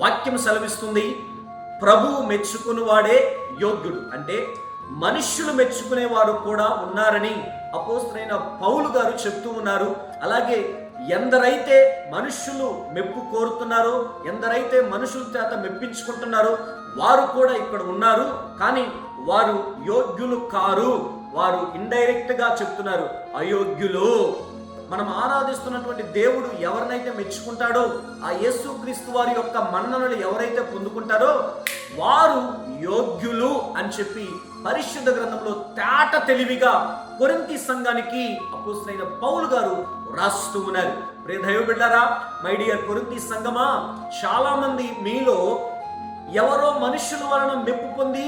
వాక్యం సెలవిస్తుంది. ప్రభువు మెచ్చుకుని వాడే యోగ్యుడు. అంటే మనుష్యులు మెచ్చుకునేవారు కూడా ఉన్నారని అపోస్తులైన పౌలు గారు చెప్తూ ఉన్నారు. అలాగే ఎందరైతే మనుష్యులు మెప్పు కోరుతున్నారో ఎందరైతే మనుషుల చేత మెప్పించుకుంటున్నారో వారు కూడా ఇక్కడ ఉన్నారు. కానీ వారు యోగ్యులు కారు. వారు ఇండైరెక్ట్గా చెప్తున్నారు అయోగ్యులు మనం ఆరాధిస్తున్నటువంటి దేవుడు ఎవరినైతే మెచ్చుకుంటాడో ఆ యేసుక్రీస్తు వారి యొక్క మన్ననలు ఎవరైతే పొందుకుంటారో వారు యోగ్యులు అని చెప్పి పరిశుద్ధ గ్రంథంలో తేట తెలివిగా కొరింతి సంఘానికి అపోసిన పౌలు గారు రాస్తూ ఉన్నారు. ప్రే దైవ బిడ్డారా మై డియర్ కొరింతి సంఘమా చాలా మంది మీలో ఎవరో మనుషుల వలన మెప్పు పొంది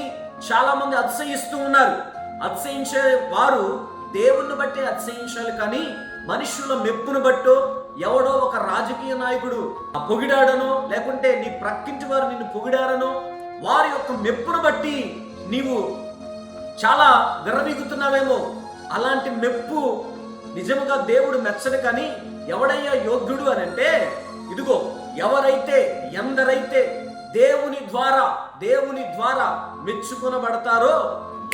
చాలా మంది అతిశయిస్తూ ఉన్నారు. అతిశయించే వారు దేవుణ్ణి బట్టి అతిశయించాలి కానీ మనుషుల మెప్పును బట్టో ఎవడో ఒక రాజకీయ నాయకుడు ఆ పొగిడాడనో లేకుంటే నీ ప్రక్కింటి వారు నిన్ను పొగిడారనో వారి యొక్క మెప్పును బట్టి నీవు చాలా విర్రవీగుతున్నావేమో. అలాంటి మెప్పు నిజముగా దేవుడు మెచ్చడు కానీ ఎవడయ్యా యోగ్యుడు అని అంటే ఇదిగో ఎవరైతే ఎందరైతే దేవుని ద్వారా దేవుని ద్వారా మెచ్చుకొనబడతారో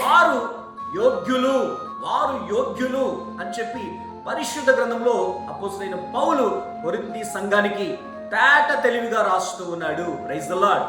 వారు యోగ్యులు. వారు యోగ్యులు అని చెప్పి పరిశుద్ధ గ్రంథంలో అపోసైన పౌలు కొరింథీ సంఘానికి తేట తెలివిగా రాస్తూ ఉన్నాడు. Raise the Lord.